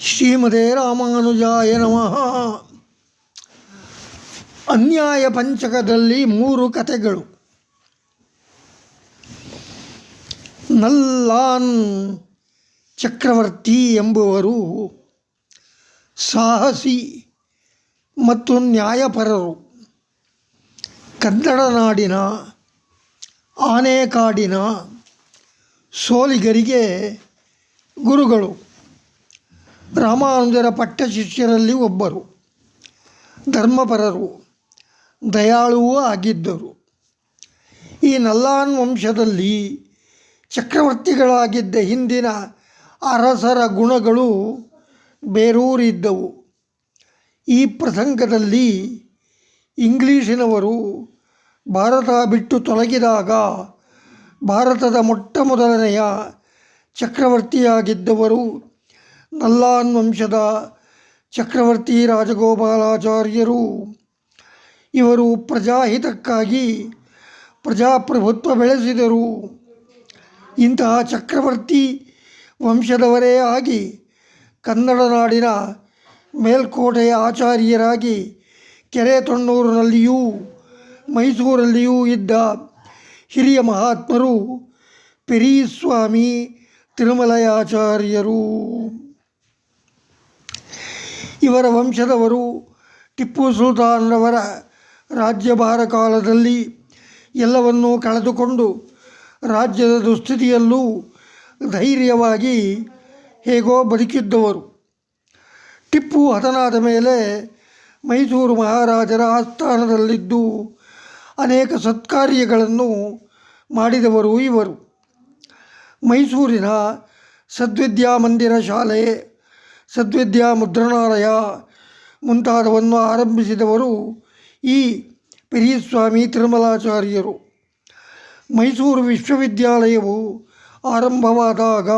ಶ್ರೀಮದೇ ರಾಮಾನುಜಾಯ ನಮಃ. ಅನ್ಯಾಯ ಪಂಚಕದಲ್ಲಿ ಮೂರು ಕಥೆಗಳು. ನಲ್ಲಾನ್ ಚಕ್ರವರ್ತಿ ಎಂಬುವರು ಸಾಹಸಿ ಮತ್ತು ನ್ಯಾಯಪರರು. ಕನ್ನಡ ನಾಡಿನ ಆನೆಕಾಡಿನ ಸೋಲಿಗರಿಗೆ ಗುರುಗಳು. ರಾಮಾನುಜರ ಪಟ್ಟ ಶಿಷ್ಯರಲ್ಲಿ ಒಬ್ಬರು. ಧರ್ಮಪರರು, ದಯಾಳುವೂ ಆಗಿದ್ದರು. ಈ ನಲ್ಲಾನ್ ವಂಶದಲ್ಲಿ ಚಕ್ರವರ್ತಿಗಳಾಗಿದ್ದ ಹಿಂದಿನ ಅರಸರ ಗುಣಗಳು ಬೇರೂರಿದ್ದವು. ಈ ಪ್ರಸಂಗದಲ್ಲಿ ಇಂಗ್ಲೀಷಿನವರು ಭಾರತ ಬಿಟ್ಟು ತೊಲಗಿದಾಗ ಭಾರತದ ಮೊಟ್ಟ ಮೊದಲನೆಯ ಚಕ್ರವರ್ತಿಯಾಗಿದ್ದವರು ನಲ್ಲಾನ್ ವಂಶದ ಚಕ್ರವರ್ತಿ ರಾಜಗೋಪಾಲಾಚಾರ್ಯರು. ಇವರು ಪ್ರಜಾಹಿತಕ್ಕಾಗಿ ಪ್ರಜಾಪ್ರಭುತ್ವ ಬೆಳೆಸಿದರು. ಇಂತಹ ಚಕ್ರವರ್ತಿ ವಂಶದವರೇ ಆಗಿ ಕನ್ನಡ ನಾಡಿನ ಮೇಲ್ಕೋಟೆಯ ಆಚಾರ್ಯರಾಗಿ ಕೆರೆ ತೊಣ್ಣೂರಿನಲ್ಲಿಯೂ ಮೈಸೂರಲ್ಲಿಯೂ ಇದ್ದ ಹಿರಿಯ ಮಹಾತ್ಮರು ಪೆರಿಸ್ವಾಮಿ ತಿರುಮಲಯಾಚಾರ್ಯರು. ಇವರ ವಂಶದವರು, ಟಿಪ್ಪು ಸುಲ್ತಾನ್ರವರ ರಾಜ್ಯಭಾರ ಕಾಲದಲ್ಲಿ ಎಲ್ಲವನ್ನೂ ಕಳೆದುಕೊಂಡು ರಾಜ್ಯದ ದುಸ್ಥಿತಿಯಲ್ಲೂ ಧೈರ್ಯವಾಗಿ ಹೇಗೋ ಬದುಕಿದ್ದವರು. ಟಿಪ್ಪು ಹತನಾದ ಮೇಲೆ ಮೈಸೂರು ಮಹಾರಾಜರ ಆಸ್ಥಾನದಲ್ಲಿದ್ದು ಅನೇಕ ಸತ್ಕಾರ್ಯಗಳನ್ನು ಮಾಡಿದವರು ಇವರು. ಮೈಸೂರಿನ ಸದ್ವಿದ್ಯಾಮಂದಿರ ಶಾಲೆ ಸದ್ವಿದ್ಯಾ ಮುದ್ರಣಾಲಯ ಮುಂತಾದವನ್ನು ಆರಂಭಿಸಿದವರು ಈ ಪೆರಿಸ್ವಾಮಿ ತಿರುಮಲಾಚಾರ್ಯರು. ಮೈಸೂರು ವಿಶ್ವವಿದ್ಯಾಲಯವು ಆರಂಭವಾದಾಗ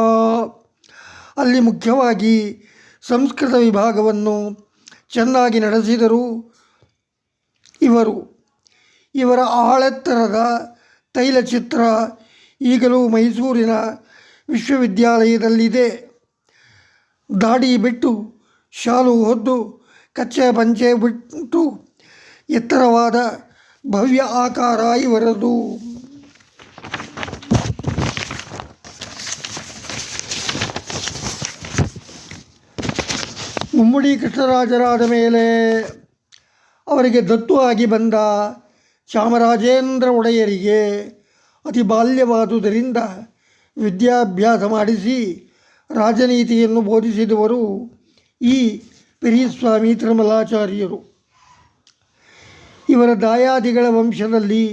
ಅಲ್ಲಿ ಮುಖ್ಯವಾಗಿ ಸಂಸ್ಕೃತ ವಿಭಾಗವನ್ನು ಚೆನ್ನಾಗಿ ನಡೆಸಿದರು ಇವರು. ಇವರ ಆಳೆತ್ತರದ ತೈಲಚಿತ್ರ ಈಗಲೂ ಮೈಸೂರಿನ ವಿಶ್ವವಿದ್ಯಾಲಯದಲ್ಲಿದೆ. ದಾಡಿ ಬಿಟ್ಟು ಶಾಲು ಹೊದ್ದು ಕಚ್ಚೆ ಪಂಚೆ ಬಿಟ್ಟು ಎತ್ತರವಾದ ಭವ್ಯ ಆಕಾರ ಇವರದು. ಮುಮ್ಮಡಿ ಕೃಷ್ಣರಾಜರಾದ ಮೇಲೆ ಅವರಿಗೆ ದತ್ತು ಆಗಿ ಬಂದ ಚಾಮರಾಜೇಂದ್ರ ಒಡೆಯರಿಗೆ ಅತಿ ಬಾಲ್ಯವಾದುದರಿಂದ ವಿದ್ಯಾಭ್ಯಾಸ ಮಾಡಿಸಿ ರಾಜನೀತಿಯನ್ನು ಬೋಧಿಸಿದವರು ಈ ಪಿರಿಸ್ವಾಮಿ ತಿರುಮಲಾಚಾರ್ಯರು ಇವರ ದಾಯಾದಿಗಳ ವಂಶದಲ್ಲಿ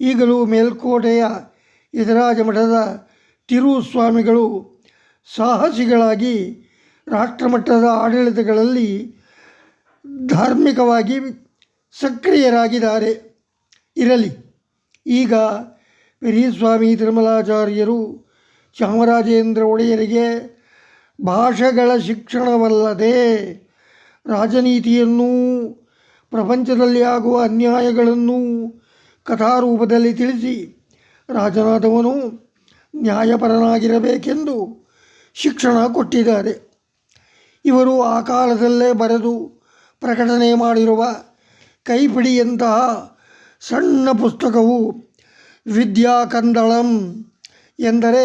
ಈಗಲೂ ಮೇಲ್ಕೋಟೆಯ ಯಜರಾಜ ಮಠದ ತಿರುಸ್ವಾಮಿಗಳು ಸಾಹಸಿಗಳಾಗಿ ರಾಷ್ಟ್ರಮಟ್ಟದ ಆಡಳಿತಗಳಲ್ಲಿ ಧಾರ್ಮಿಕವಾಗಿ ಸಕ್ರಿಯರಾಗಿದ್ದಾರೆ. ಇರಲಿ, ಈಗ ಪಿರಿಸ್ವಾಮಿ ತಿರುಮಲಾಚಾರ್ಯರು ಚಾಮರಾಜೇಂದ್ರ ಒಡೆಯರಿಗೆ ಭಾಷೆಗಳ ಶಿಕ್ಷಣವಲ್ಲದೆ ರಾಜನೀತಿಯನ್ನೂ, ಪ್ರಪಂಚದಲ್ಲಿ ಆಗುವ ಅನ್ಯಾಯಗಳನ್ನು ಕಥಾರೂಪದಲ್ಲಿ ತಿಳಿಸಿ ರಾಜನಾದವನು ನ್ಯಾಯಪರನಾಗಿರಬೇಕೆಂದು ಶಿಕ್ಷಣ ಕೊಟ್ಟಿದ್ದಾರೆ. ಇವರು ಆ ಕಾಲದಲ್ಲೇ ಬರೆದು ಪ್ರಕಟಣೆ ಮಾಡಿರುವ ಕೈಪಿಡಿಯಂತಹ ಸಣ್ಣ ಪುಸ್ತಕವು ವಿದ್ಯಾ ಕಂದಳಂ ಎಂದರೆ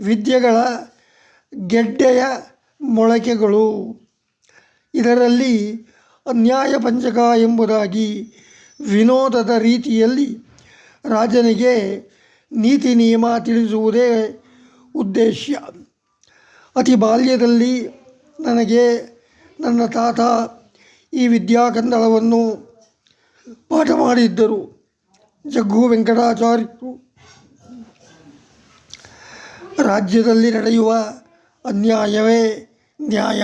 ವಿದ್ಯೆಗಳ ಗೆಡ್ಡೆಯ ಮೊಳಕೆಗಳು. ಇದರಲ್ಲಿ ಅನ್ಯಾಯ ಪಂಚಕ ಎಂಬುದಾಗಿ ವಿನೋದದ ರೀತಿಯಲ್ಲಿ ರಾಜನಿಗೆ ನೀತಿ ನಿಯಮ ತಿಳಿಸುವುದೇ ಉದ್ದೇಶ ಅತಿ ಬಾಲ್ಯದಲ್ಲಿ ನನಗೆ ನನ್ನ ತಾತ ಈ ವಿದ್ಯಾಕಂದಳವನ್ನು ಪಾಠ ಮಾಡಿದ್ದರು. ಜಗ್ಗು ವೆಂಕಟಾಚಾರ್ಯರು ರಾಜ್ಯದಲ್ಲಿ ನಡೆಯುವ ಅನ್ಯಾಯವೇ ನ್ಯಾಯ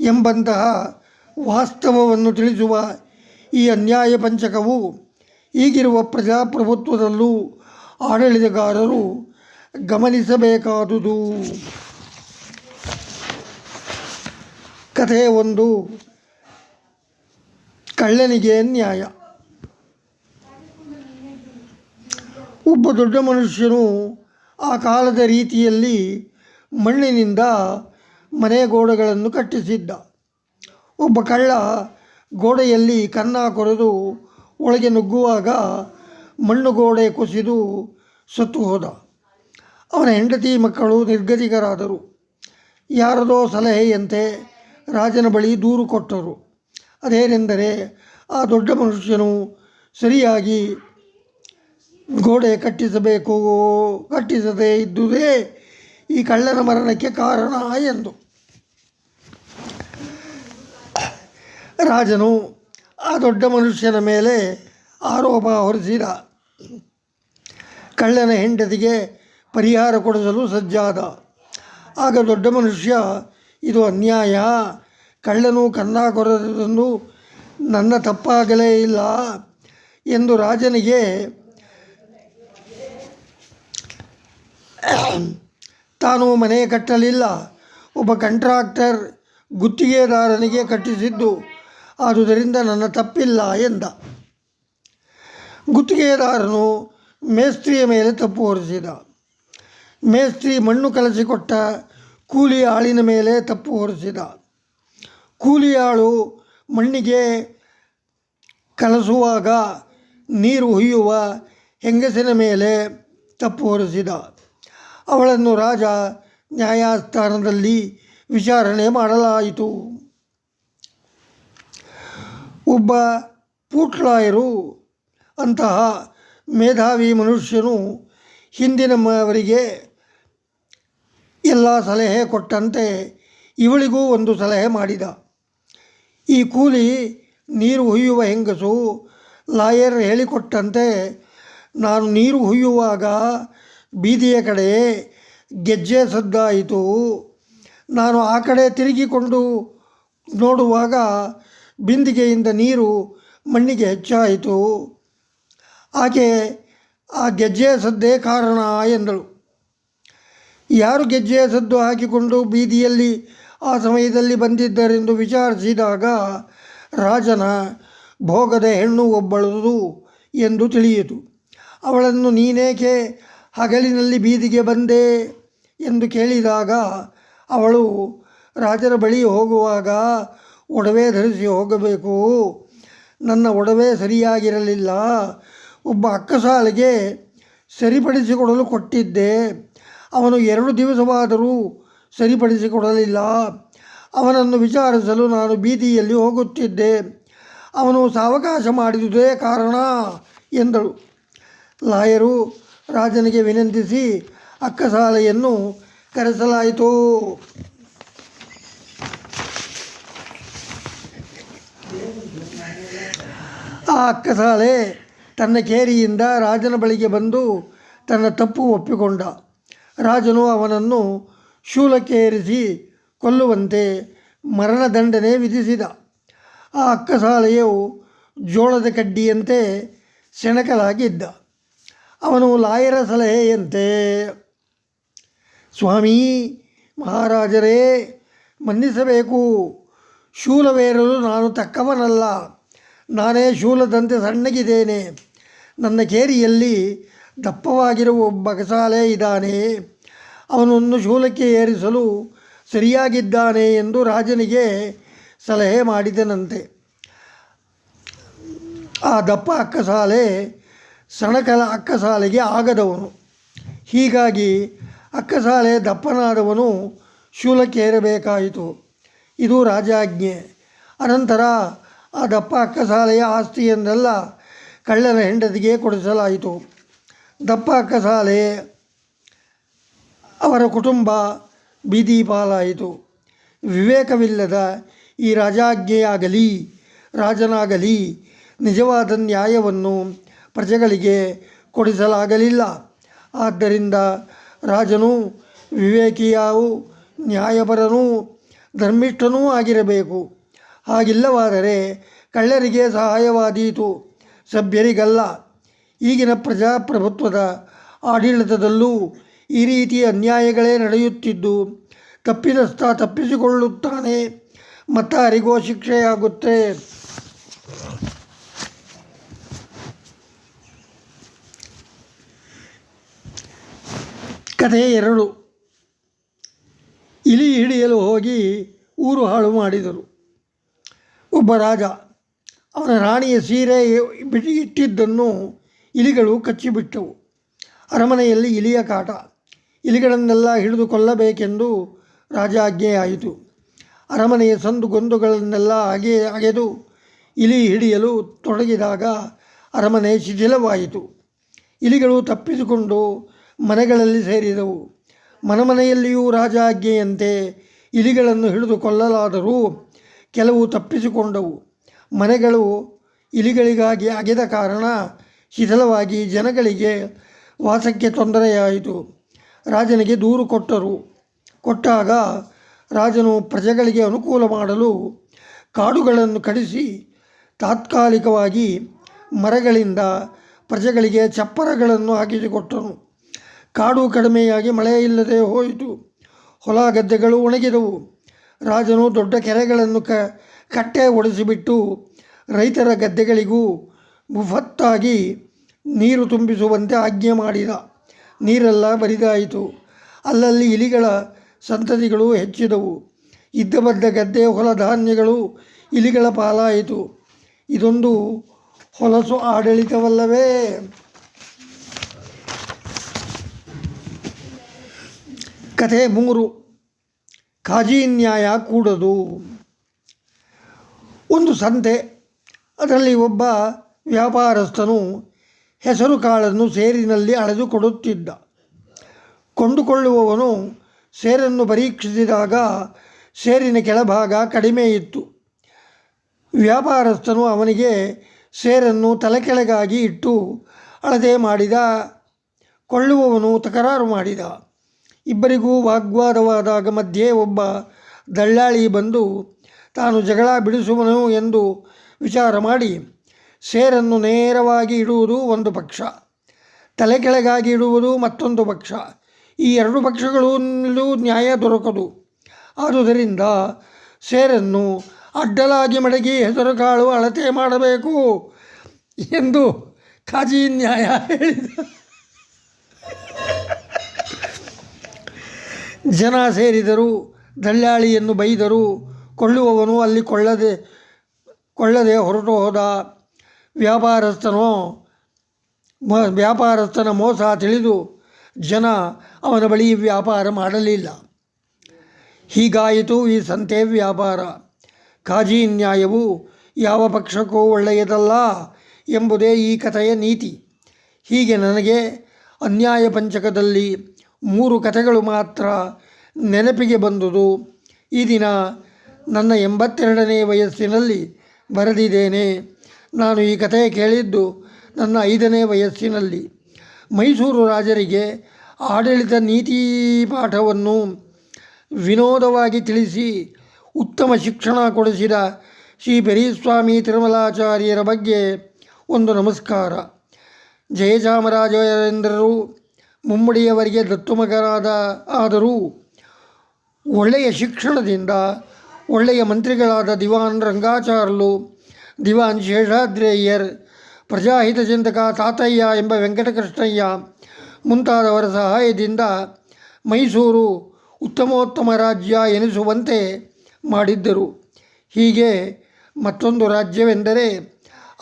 ಎಂಬಂತಹ ವಾಸ್ತವವನ್ನು ತಿಳಿಸುವ ಈ ಅನ್ಯಾಯ ಪಂಚಕವು ಈಗಿರುವ ಪ್ರಜಾಪ್ರಭುತ್ವದಲ್ಲೂ ಆಡಳಿತಗಾರರು ಗಮನಿಸಬೇಕಾದುದು. ಕಥೆ ಒಂದು, ಕಳ್ಳನಿಗೆ ನ್ಯಾಯ. ಒಬ್ಬ ದೊಡ್ಡ ಮನುಷ್ಯನು ಆ ಕಾಲದ ರೀತಿಯಲ್ಲಿ ಮಣ್ಣಿನಿಂದ ಮನೆ ಗೋಡೆಗಳನ್ನು ಕಟ್ಟಿಸಿದ್ದ. ಒಬ್ಬ ಕಳ್ಳ ಗೋಡೆಯಲ್ಲಿ ಕನ್ನ ಕೊರೆದು ಒಳಗೆ ನುಗ್ಗುವಾಗ ಮಣ್ಣು ಗೋಡೆ ಕುಸಿದು ಸತ್ತು ಹೋದ. ಅವನ ಹೆಂಡತಿ ಮಕ್ಕಳು ನಿರ್ಗತಿಕರಾದರು. ಯಾರದೋ ಸಲಹೆಯಂತೆ ರಾಜನ ಬಳಿ ದೂರು ಕೊಟ್ಟರು. ಅದೇನೆಂದರೆ ಆ ದೊಡ್ಡ ಮನುಷ್ಯನು ಸರಿಯಾಗಿ ಗೋಡೆ ಕಟ್ಟಿಸಬೇಕು, ಕಟ್ಟಿಸದೇ ಇದ್ದುದೇ ಈ ಕಳ್ಳನ ಮರಣಕ್ಕೆ ಕಾರಣ ಎಂದು. ರಾಜನು ಆ ದೊಡ್ಡ ಮನುಷ್ಯನ ಮೇಲೆ ಆರೋಪ ಹೊರಿಸಿದ. ಕಳ್ಳನ ಹೆಂಡತಿಗೆ ಪರಿಹಾರ ಕೊಡಿಸಲು ಸಜ್ಜಾದ. ಆಗ ದೊಡ್ಡ ಮನುಷ್ಯ, ಇದು ಅನ್ಯಾಯ, ಕಳ್ಳನು ಕನ್ನ ಕೊರದಂದು ನನ್ನ ತಪ್ಪಾಗಲೇ ಇಲ್ಲ ಎಂದು ರಾಜನಿಗೆ ತಾನು ಮನೆ ಕಟ್ಟಲಿಲ್ಲ. ಒಬ್ಬ ಕಂಟ್ರಾಕ್ಟರ್ ಗುತ್ತಿಗೆದಾರನಿಗೆ ಕಟ್ಟಿಸಿದ್ದು. ಆದುದರಿಂದ ನನ್ನ ತಪ್ಪಿಲ್ಲ ಎಂದ. ಗುತ್ತಿಗೆದಾರನು ಮೇಸ್ತ್ರಿಯ ಮೇಲೆ ತಪ್ಪು ಹೊರಿಸಿದ. ಮೇಸ್ತ್ರಿ ಮಣ್ಣು ಕಲಸಿಕೊಟ್ಟ ಕೂಲಿ ಆಳಿನ ಮೇಲೆ ತಪ್ಪು ಹೊರಿಸಿದ. ಕೂಲಿ ಆಳು ಮಣ್ಣಿಗೆ ಕಲಸುವಾಗ ನೀರು ಹುಯ್ಯುವ ಹೆಂಗಸಿನ ಮೇಲೆ ತಪ್ಪು ಹೊರಿಸಿದ. ಅವಳನ್ನು ರಾಜ ನ್ಯಾಯಸ್ಥಾನದಲ್ಲಿ ವಿಚಾರಣೆ ಮಾಡಲಾಯಿತು. ಒಬ್ಬ ಪೂಟ್ಲಾಯರು, ಅಂತಹ ಮೇಧಾವಿ ಮನುಷ್ಯನು ಹಿಂದಿನವರಿಗೆ ಎಲ್ಲ ಸಲಹೆ ಕೊಟ್ಟಂತೆ ಇವಳಿಗೂ ಒಂದು ಸಲಹೆ ಮಾಡಿದ. ಈ ಕೂಲಿ ನೀರು ಹುಯ್ಯುವ ಹೆಂಗಸು ಲಾಯರ್ ಹೇಳಿಕೊಟ್ಟಂತೆ, ನಾನು ನೀರು ಹುಯ್ಯುವಾಗ ಬೀದಿಯ ಕಡೆ ಗೆಜ್ಜೆ ಸದ್ದಾಯಿತು. ನಾನು ಆ ಕಡೆ ತಿರುಗಿಕೊಂಡು ನೋಡುವಾಗ ಬಿಂದಿಗೆಯಿಂದ ನೀರು ಮಣ್ಣಿಗೆ ಹೆಚ್ಚಾಯಿತು. ಆಕೆ ಆ ಗೆಜ್ಜೆಯ ಸದ್ದೇ ಕಾರಣ ಎಂದಳು. ಯಾರು ಗೆಜ್ಜೆಯ ಸದ್ದು ಹಾಕಿಕೊಂಡು ಬೀದಿಯಲ್ಲಿ ಆ ಸಮಯದಲ್ಲಿ ಬಂದಿದ್ದರೆಂದು ವಿಚಾರಿಸಿದಾಗ ರಾಜನ ಭೋಗದ ಹೆಣ್ಣು ಒಬ್ಬಳದು ಎಂದು ತಿಳಿಯಿತು. ಅವಳನ್ನು ನೀನೇಕೆ ಹಗಲಿನಲ್ಲಿ ಬೀದಿಗೆ ಬಂದೆ ಎಂದು ಕೇಳಿದಾಗ ಅವಳು, ರಾಜರ ಬಳಿ ಹೋಗುವಾಗ ಒಡವೆ ಧರಿಸಿ ಹೋಗಬೇಕು. ನನ್ನ ಒಡವೆ ಸರಿಯಾಗಿರಲಿಲ್ಲ. ಒಬ್ಬ ಅಕ್ಕಸಾಲಿಗೆ ಸರಿಪಡಿಸಿಕೊಡಲು ಕೊಟ್ಟಿದ್ದೆ. ಅವನು ಎರಡು ದಿವಸವಾದರೂ ಸರಿಪಡಿಸಿಕೊಡಲಿಲ್ಲ. ಅವನನ್ನು ವಿಚಾರಿಸಲು ನಾನು ಬೀದಿಯಲ್ಲಿ ಹೋಗುತ್ತಿದ್ದೆ. ಅವನು ಸಾವಕಾಶ ಮಾಡಿದುದೇ ಕಾರಣ ಎಂದಳು. ಲಾಯರು ರಾಜನಿಗೆ ವಿನಂತಿಸಿ ಅಕ್ಕಸಾಲೆಯನ್ನು ಕರೆಸಲಾಯಿತು. ಆ ಅಕ್ಕಸಾಲೆ ತನ್ನ ಕೇರಿಯಿಂದ ರಾಜನ ಬಳಿಗೆ ಬಂದು ತನ್ನ ತಪ್ಪು ಒಪ್ಪಿಕೊಂಡ. ರಾಜನು ಅವನನ್ನು ಶೂಲಕ್ಕೆ ಏರಿಸಿ ಕೊಲ್ಲುವಂತೆ ಮರಣದಂಡನೆ ವಿಧಿಸಿದ. ಆ ಅಕ್ಕಸಾಲೆಯು ಜೋಳದ ಕಡ್ಡಿಯಂತೆ ಸೆಣಕಲಾಗಿದ್ದ. ಅವನು ಲಾಯರ ಸಲಹೆಯಂತೆ. ಸ್ವಾಮಿ, ಮಹಾರಾಜರೇ, ಮನ್ನಿಸಬೇಕು. ಶೂಲವೇರಲು ನಾನು ತಕ್ಕವನಲ್ಲ. ನಾನೇ ಶೂಲದಂತೆ ಸಣ್ಣಗಿದ್ದೇನೆ. ನನ್ನ ಕೇರಿಯಲ್ಲಿ ದಪ್ಪವಾಗಿರುವ ಒಬ್ಬ ಕಸಾಲೆ ಇದ್ದಾನೆ. ಅವನನ್ನು ಶೂಲಕ್ಕೆ ಏರಿಸಲು ಸರಿಯಾಗಿದ್ದಾನೆ ಎಂದು ರಾಜನಿಗೆ ಸಲಹೆ ಮಾಡಿದನಂತೆ. ಆ ದಪ್ಪ ಅಕ್ಕಸಾಲೆ ಸಣಕಲ ಅಕ್ಕಸಾಲೆಗೆ ಆಗದವನು. ಹೀಗಾಗಿ ಅಕ್ಕಸಾಲೆ ದಪ್ಪನಾದವನು ಶೂಲಕ್ಕೇರಬೇಕಾಯಿತು. ಇದು ರಾಜಾಜ್ಞೆ. ಅನಂತರ ಆ ದಪ್ಪ ಅಕ್ಕಸಾಲೆಯ ಆಸ್ತಿಯನ್ನೆಲ್ಲ ಕಳ್ಳನ ಹೆಂಡತಿಗೆ ಕೊಡಿಸಲಾಯಿತು. ದಪ್ಪ ಅಕ್ಕಸಾಲೆ ಅವರ ಕುಟುಂಬ ಬೀದಿ ಪಾಲಾಯಿತು ವಿವೇಕವಿಲ್ಲದ ಈ ರಾಜಾಜ್ಞೆಯಾಗಲಿ, ರಾಜನಾಗಲಿ ನಿಜವಾದ ನ್ಯಾಯವನ್ನು ಪ್ರಜೆಗಳಿಗೆ ಕೊಡಿಸಲಾಗಲಿಲ್ಲ. ಆದ್ದರಿಂದ ರಾಜನು ವಿವೇಕಿಯಾವು ನ್ಯಾಯಪರನೂ ಧರ್ಮಿಷ್ಠನೂ ಆಗಿರಬೇಕು. ಹಾಗಿಲ್ಲವಾದರೆ ಕಳ್ಳರಿಗೆ ಸಹಾಯವಾದೀತು. ಸಭ್ಯರಿಗಲ್ಲ. ಈಗಿನ ಪ್ರಜಾಪ್ರಭುತ್ವದ ಆಡಳಿತದಲ್ಲೂ ಈ ರೀತಿಯ ಅನ್ಯಾಯಗಳೇ ನಡೆಯುತ್ತಿದ್ದು ತಪ್ಪಿದಸ್ಥ ತಪ್ಪಿಸಿಕೊಳ್ಳುತ್ತಾನೆ. ಮತ್ತಾರಿಗೋ ಶಿಕ್ಷೆಯಾಗುತ್ತೆ. ಕಥೆ ಎರಡು. ಇಲಿ ಹಿಡಿಯಲು ಹೋಗಿ ಊರು ಹಾಳು ಮಾಡಿದರು. ಒಬ್ಬ ರಾಜ ಅವನ ರಾಣಿಯ ಸೀರೆ ಬಿಡಿ ಇಟ್ಟಿದ್ದನ್ನು ಇಲಿಗಳು ಕಚ್ಚಿಬಿಟ್ಟವು. ಅರಮನೆಯಲ್ಲಿ ಇಲಿಯ ಕಾಟ. ಇಲಿಗಳನ್ನೆಲ್ಲ ಹಿಡಿದುಕೊಳ್ಳಬೇಕೆಂದು ರಾಜ ಆಜ್ಞೆಯಾಯಿತು ಅರಮನೆಯ ಸಂದು ಗೊಂದುಗಳನ್ನೆಲ್ಲ ಅಗೆ ಅಗೆದು ಇಲಿ ಹಿಡಿಯಲು ತೊಡಗಿದಾಗ ಅರಮನೆ ಶಿಥಿಲವಾಯಿತು. ಇಲಿಗಳು ತಪ್ಪಿಸಿಕೊಂಡು ಮನೆಗಳಲ್ಲಿ ಸೇರಿದವು. ಮನಮನೆಯಲ್ಲಿಯೂ ರಾಜ ಆಜ್ಞೆಯಂತೆ ಇಲಿಗಳನ್ನು ಹಿಡಿದು ಕೊಲ್ಲಲಾದರೂ ಕೆಲವು ತಪ್ಪಿಸಿಕೊಂಡವು. ಮನೆಗಳು ಇಲಿಗಳಿಗಾಗಿ ಅಗೆದ ಕಾರಣ ಶಿಥಿಲವಾಗಿ ಜನಗಳಿಗೆ ವಾಸಕ್ಕೆ ತೊಂದರೆಯಾಯಿತು. ರಾಜನಿಗೆ ದೂರು ಕೊಟ್ಟರು. ಕೊಟ್ಟಾಗ ರಾಜನು ಪ್ರಜೆಗಳಿಗೆ ಅನುಕೂಲ ಮಾಡಲು ಕಾಡುಗಳನ್ನು ಕಡಿಸಿ ತಾತ್ಕಾಲಿಕವಾಗಿ ಮರಗಳಿಂದ ಪ್ರಜೆಗಳಿಗೆ ಚಪ್ಪರಗಳನ್ನು ಹಾಕಿಸಿಕೊಟ್ಟನು. ಕಾಡು ಕಡಿಮೆಯಾಗಿ ಮಳೆ ಇಲ್ಲದೆ ಹೋಯಿತು. ಹೊಲ ಗದ್ದೆಗಳು ಒಣಗಿದವು. ರಾಜನು ದೊಡ್ಡ ಕೆರೆಗಳನ್ನು ಕ, ಕಟ್ಟೆ ಒಡೆಸಿಬಿಟ್ಟು ರೈತರ ಗದ್ದೆಗಳಿಗೂ ಮುಫತ್ತಾಗಿ ನೀರು ತುಂಬಿಸುವಂತೆ ಆಜ್ಞೆ ಮಾಡಿದ. ನೀರೆಲ್ಲ ಬರಿದಾಯಿತು. ಅಲ್ಲಲ್ಲಿ ಇಲಿಗಳ ಸಂತತಿಗಳು ಹೆಚ್ಚಿದವು. ಇದ್ದ ಬದ್ದ ಗದ್ದೆ, ಹೊಲ ಧಾನ್ಯಗಳು ಇಲಿಗಳ ಪಾಲಾಯಿತು. ಇದೊಂದು ಹೊಲಸು ಆಡಳಿತವಲ್ಲವೇ? ಕಥೆ ಮೂರು. ಕಾಜಿ ನ್ಯಾಯ ಕೂಡದು. ಒಂದು ಸಂತೆ, ಅದರಲ್ಲಿ ಒಬ್ಬ ವ್ಯಾಪಾರಸ್ಥನು ಹೆಸರು ಕಾಳನ್ನು ಸೇರಿನಲ್ಲಿ ಅಳೆದುಕೊಡುತ್ತಿದ್ದ. ಕೊಂಡುಕೊಳ್ಳುವವನು ಸೇರನ್ನು ಪರೀಕ್ಷಿಸಿದಾಗ ಸೇರಿನ ಕೆಳಭಾಗ ಕಡಿಮೆ ಇತ್ತು. ವ್ಯಾಪಾರಸ್ಥನು ಅವನಿಗೆ ಸೇರನ್ನು ತಲೆಕೆಳಗಾಗಿ ಇಟ್ಟು ಅಳತೆ ಮಾಡಿದ, ಕೊಳ್ಳುವವನು ತಕರಾರು ಮಾಡಿದ. ಇಬ್ಬರಿಗೂ ವಾಗ್ವಾದವಾದಾಗ ಮಧ್ಯೆ ಒಬ್ಬ ದಳ್ಳಾಳಿ ಬಂದು, ತಾನು ಜಗಳ ಬಿಡಿಸುವನು ಎಂದು ವಿಚಾರ ಮಾಡಿ, ಸೇರನ್ನು ನೇರವಾಗಿ ಇಡುವುದು ಒಂದು ಪಕ್ಷ, ತಲೆ ಕೆಳಗಾಗಿ ಇಡುವುದು ಮತ್ತೊಂದು ಪಕ್ಷ, ಈ ಎರಡು ಪಕ್ಷಗಳಲ್ಲೂ ನ್ಯಾಯ ದೊರಕದು. ಆದುದರಿಂದ ಸೇರನ್ನು ಅಡ್ಡಲಾಗಿ ಮಡಗಿ ಹೆಸರು ಕಾಳು ಅಳತೆ ಮಾಡಬೇಕು ಎಂದು ಖಾಜಿ ನ್ಯಾಯ ಹೇಳಿದ. ಜನ ಸೇರಿದರು, ದಲ್ಲಾಳಿಯನ್ನು ಬೈದರು. ಕೊಳ್ಳುವವನು ಅಲ್ಲಿ ಕೊಳ್ಳದೆ ಕೊಳ್ಳದೆ ಹೊರಟು ಹೋದ ವ್ಯಾಪಾರಸ್ಥನೋ ವ್ಯಾಪಾರಸ್ಥನ ಮೋಸ ತಿಳಿದು ಜನ ಅವನ ಬಳಿ ವ್ಯಾಪಾರ ಮಾಡಲಿಲ್ಲ. ಹೀಗಾಯಿತು ಈ ಸಂತೆ ವ್ಯಾಪಾರ. ಖಾಜಿ ನ್ಯಾಯವು ಯಾವ ಪಕ್ಷಕ್ಕೂ ಒಳ್ಳೆಯದಲ್ಲ ಎಂಬುದೇ ಈ ಕಥೆಯ ನೀತಿ. ಹೀಗೆ ನನಗೆ ಅನ್ಯಾಯ ಪಂಚಕದಲ್ಲಿ ಮೂರು ಕಥೆಗಳು ಮಾತ್ರ ನೆನಪಿಗೆ ಬಂದುದು. ಈ ದಿನ ನನ್ನ ಎಂಬತ್ತೆರಡನೇ ವಯಸ್ಸಿನಲ್ಲಿ ಬರೆದಿದ್ದೇನೆ. ನಾನು ಈ ಕಥೆ ಕೇಳಿದ್ದು ನನ್ನ ಐದನೇ ವಯಸ್ಸಿನಲ್ಲಿ. ಮೈಸೂರು ರಾಜರಿಗೆ ಆಡಳಿತ ನೀತಿ ಪಾಠವನ್ನು ವಿನೋದವಾಗಿ ತಿಳಿಸಿ ಉತ್ತಮ ಶಿಕ್ಷಣ ಕೊಡಿಸಿದ ಶ್ರೀ ಪೆರಿಸ್ವಾಮಿ ತಿರುಮಲಾಚಾರ್ಯರ ಬಗ್ಗೆ ಒಂದು ನಮಸ್ಕಾರ. ಜಯಚಾಮರಾಜೇಂದ್ರರು ಮುಮ್ಮಡಿಯವರಿಗೆ ದತ್ತುಮಗರಾದ ಆದರೂ ಒಳ್ಳೆಯ ಶಿಕ್ಷಣದಿಂದ ಒಳ್ಳೆಯ ಮಂತ್ರಿಗಳಾದ ದಿವಾನ್ ರಂಗಾಚಾರ್ಲು, ದಿವಾನ್ ಶೇಷಾದ್ರೇಯರ್, ಪ್ರಜಾಹಿತ ಚಿಂತಕ ತಾತಯ್ಯ ಎಂಬ ವೆಂಕಟಕೃಷ್ಣಯ್ಯ ಮುಂತಾದವರ ಸಹಾಯದಿಂದ ಮೈಸೂರು ಉತ್ತಮೋತ್ತಮ ರಾಜ್ಯ ಎನಿಸುವಂತೆ ಮಾಡಿದ್ದರು. ಹೀಗೆ ಮತ್ತೊಂದು ರಾಜ್ಯವೆಂದರೆ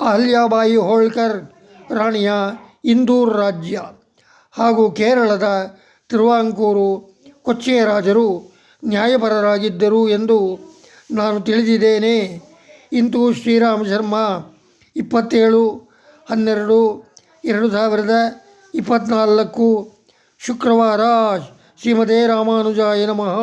ಅಹಲ್ಯಾಬಾಯಿ ಹೋಳ್ಕರ್ ರಾಣಿಯ ಇಂದೂರ್ ರಾಜ್ಯ. ಹಾಗೂ ಕೇರಳದ ತಿರುವಾಂಕೂರು ಕೊಚ್ಚಿಯ ರಾಜರು ನ್ಯಾಯಪರರಾಗಿದ್ದರು ಎಂದು ನಾನು ತಿಳಿದಿದ್ದೇನೆ. ಇಂದು ಶ್ರೀರಾಮ ಶರ್ಮ ಇಪ್ಪತ್ತೇಳು, ಹನ್ನೆರಡು, ಎರಡು ಸಾವಿರದ ಇಪ್ಪತ್ತ್ನಾಲ್ಕು ಶುಕ್ರವಾರ ಶ್ರೀಮದೇ ರಾಮಾನುಜಾಯ ನಮಃ.